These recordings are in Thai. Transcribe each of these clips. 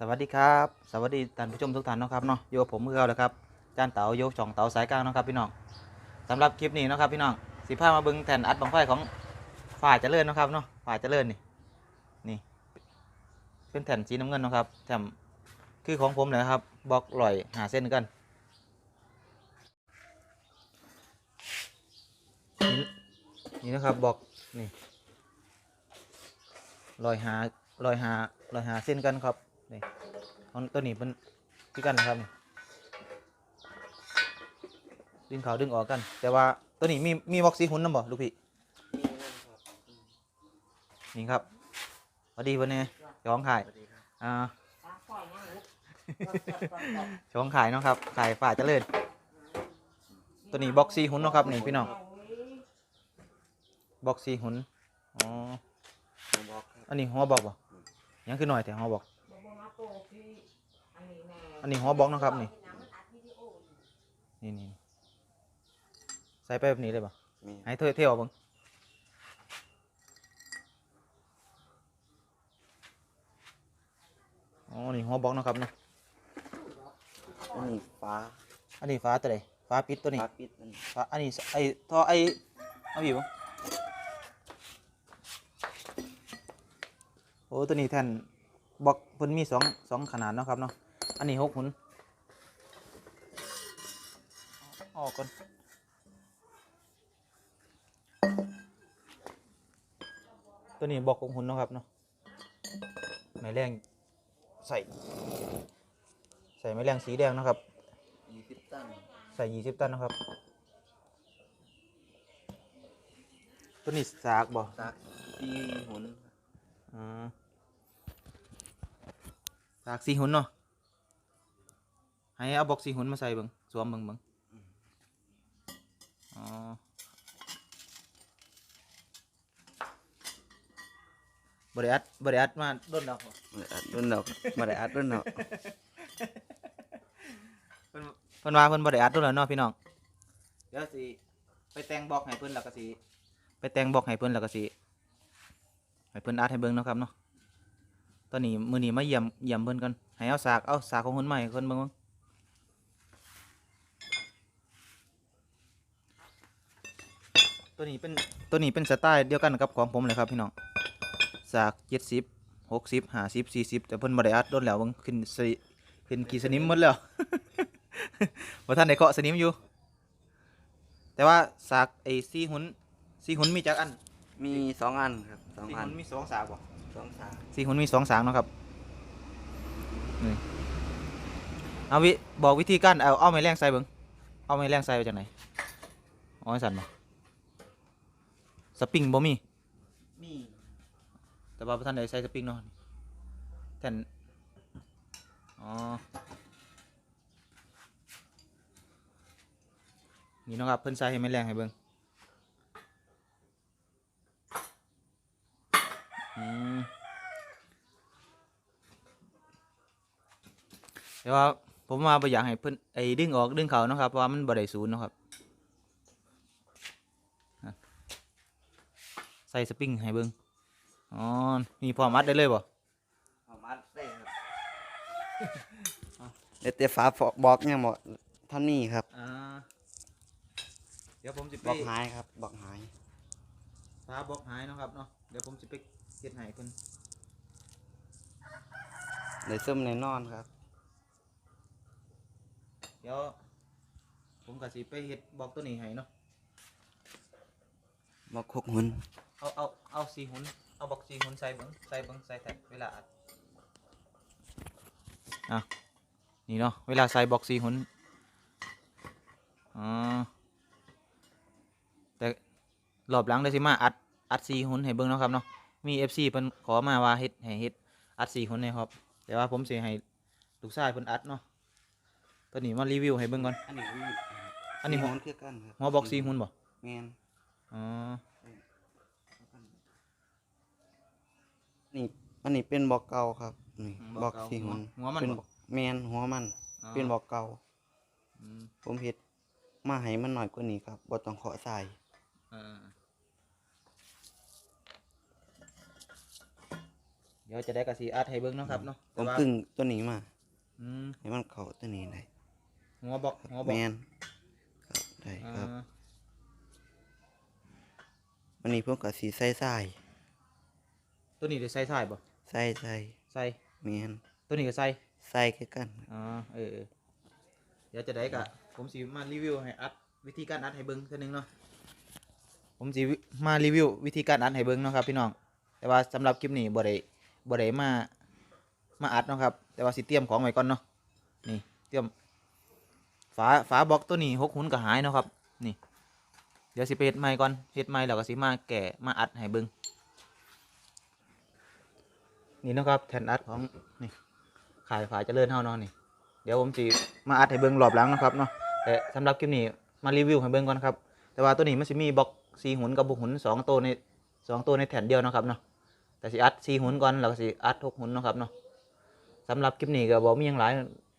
สวัสดีครับ สวัสดีท่านผู้ชมทุกท่านนะครับเนาะอยู่กับผมเมื่อเราเลยครับจานเต๋าโยกช่องเต๋าสายกลางนะครับพี่น้องสำหรับคลิปนี้นะครับพี่น้องสิพามาบิ่งแผ่นอัดบังไฟของฝ่ายเจริญนะครับเนาะฝ่ายเจริญนี่นี่เป็นแผ่นสีน้ำเงินนะครับแถมคือของผมเลยนะครับบล็อกลอยหาเส้นกันนี่นะครับบล็อกนี่ลอยหาลอยหาลอยหาเส้นกันครับ นี่ของตัวนี้เป็นคือกันนะครับนี่ดึงเขาดึงออกกัน แต่ว่าตัวนี้มีมีบ็อกสีหุ่นนำบ่ลูกพี่นี่ครับสวัสดีวันนี้เจ้องขายอ่าเจ้องขายเนาะครับ ขายฝ่ายเจริญตัวนี้บ็อกสีหุ่นเนาะครับนี่พี่น้องบ็อกสีหุ่นอ๋ออันนี้หัวบอกบ่ยังคือหน่อยแต่หัวบอก อันนี้หัวบล็อกเนาะครับนี่ นี่นี่ใส่ไปแบบนี้เลยป่ะมีให้เท่เท่เอาเบิ่งอ๋อนี่หัวบล็อกเนาะครับเนาะอันนี้ฟ้าอันนี้ฟ้าตัวใดฟ้าปิดตัวนี้ฟ้าปิดอันนี้ฟ้าอันนี้ไอ้ท่อไอ้เอาอยู่บ่โอ้ตัวนี้แท่น บล็อกเพิ่นมีสองสองขนาดเนาะครับเนาะอันนี้หกหุ่นออกก่อนตัวนี้บล็อกของหุ่นเนาะครับเนาะไม้แรงใส่ ใส่ไม้แรงสีแดงเนาะครับยี่สิบตันใส่ยี่สิบตันนะครับ ตัวนี้สากบ่ซักที่หุนอืม สากสีหุ่นเนาะให้เอาบอกสีหุ่นมาใส่เบิ่งสวมเบิ่งเบิ่งอ๋อบริอัดบริอัดมาโดนดอกบ่มาได้อัดรุ่นดอกมาได้อัดรุ่นดอกเพิ่นเพิ่นว่าเพิ่นบริอัดโดนแล้วเนาะพี่น้องเดี๋ยวสิไปแต่งบอกให้เพิ่นแล้วก็สิไปแต่งบอกให้เพิ่นแล้วก็สิให้เพิ่นอัดให้เบิ่งเนาะครับเนาะ ตอนนี้มื้อนี้มาเยี่ยมเยี่ยมเพิ่นกันให้เอาสากเอาสากของเพิ่นมาให้เพิ่นเบิ่งเบิ่งตัวนี้เป็นตัวนี้เป็นสไตล์เดียวกันกับของผมเลยครับพี่น้องสาก70 60 50 40แต่เพิ่นบ่ได้อัดโดนแล้วเบิ่งขึ้นสิขึ้นกี่สนิมหมดแล้วบ่ทันได้เคาะสนิมอยู่ แต่ว่าสากไอ้ซีหุ่นซีหุ่นมีจักอัน มีสองอันครับสองซีอัน หุ่นมีสองสากบ่ สองสามสี่หุ่นมีสองสางเนาะครับนี่เอาวิบอกวิธีการเอาเอาไม้แรงใส่เบิ้งเอาไม้แรงใส่ไปจากไหนเอาไม้สั่นมาสปริงบ่มีมีแต่ว่าบ่ท่านได้ใส่สปริงเนาะแทนอ๋อนี่เนาะครับเพิ่นใส่ให้ไม้แรงให้เบิ้งอืม แต่ว่าผมมาบ่อยากให้เพิ่นไอ้ดึงออกดึงเขาเนาะครับเพราะว่ามันบ่ได้ศูนย์เนาะครับอะใส่สปริงให้เบิ่งอ๋อนี่พอมัดได้เลยบ่เอามาได้ครับเดี๋ยวเตฟ้าบอกเนี่ยหมดท่านนี่ครับอ่าเดี๋ยวผมสิไปบอกหายครับบอกหายฟ้าบอกหายเนาะครับเนาะเดี๋ยวผมสิไป เฮ็ดให้เพิ่นในซึมในนอนครับ เดี๋ยวผมก็สิไปเฮ็ดบอกตัวนี้ให้เนาะบอกหกหุนเอาเอาเอาสีหุ่นเอาบอกสีหุ่นใส่เบิ่งใส่เบิ่งใส่แท็กเวลาอัดอะนี่เนาะเวลาใส่บอกสีหุ่นอ๋อแต่รอบหลังได้สิมาอัดอัดสีหุ่นให้เบิ่งเนาะครับเนาะ มี FC เพิ่นขอมาว่าเฮ็ดให้เฮ็ดอัดสีหุ่นให้ครับ แต่ว่าผมสิให้ลูกชายเพิ่นอัดเนาะตัวนี้มารีวิวให้เบิ่งก่อน อันนี้อันนี้หัวหุนคือกันครับหัวบอกสีหุ่นบ่แมนอ๋อนี่อันนี้เป็นบอกเก่าครับนี่อืมบอกเก่าสี่หุนหัวมันเป็นบ่ บอกแมนหัวมัน อ๋อ เป็นบอกเก่าอืมผมเฮ็ดมาให้มันหน่อยกว่านี้ครับบ่ต้องเคาะทรายเออ เดี๋ยวเดี๋ยวจะได้กระสีอัดให้เบิ้งเนาะครับเนาะผแต่มว่าพึ่งตัวนี้มา อืมให้มันเข้าตัวนี้ได้หัวบอกหัวบแมอกนครับได้อ่าครับวันนี้ผมก็สีใส่ใส่ตัวนี้ได้ใส่ใส่บ่ใส่ใส่ใส่แมนตัวนี้ก็ใส่ใส่คือกันอ๋อเออเออเดี๋ยวจะได้กะผมสิมารีวิวให้อัดวิธีการอัดให้เบิ้งเท่านึงเนาะผมสิมารีวิววิธีการอัดให้เบิ้งเนาะครับพี่น้องแต่ว่าสำหรับคลิปนี้บ่ได้ บ่ได้มา มาอัดเนาะครับ แต่ว่าสิเตรียมของไว้ก่อนเนาะ นี่เตรียม ฝา ฝาบล็อกตัวนี้หกหุ่นก็หายเนาะครับ นี่ เดี๋ยวสิไปเฮ็ดใหม่ก่อน เฮ็ดใหม่แล้วก็สิมาแกะมาอัดให้เบิ่งนี่เนาะครับแผ่นอัดของนี่ ขายฝาเจริญเฮาเนาะนี่ เดี๋ยวผมสิมาอัดให้เบิ่งรอบหลังนะครับเนาะ แต่สำหรับคลิปนี้มารีวิวให้เบิ่งก่อนครับ แต่ว่าตัวนี้มันสิมีบล็อก4หุ่นกับ6หุ่นสองตัวในสองตัวในแผ่นเดียวนะครับเนาะ แต่สิอัดสีหุ่นก่อนแล้วก็สิอัด6หุ่นนะครับเนาะสำหรับคลิปนี้ก็บอกมีอย่างหลาย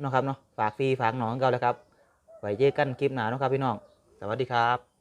นะครับเนาะฝากฟรีฝากหนองกันแล้วครับไว้เจอกันคลิปหน้านะครับพี่น้อง สวัสดีครับ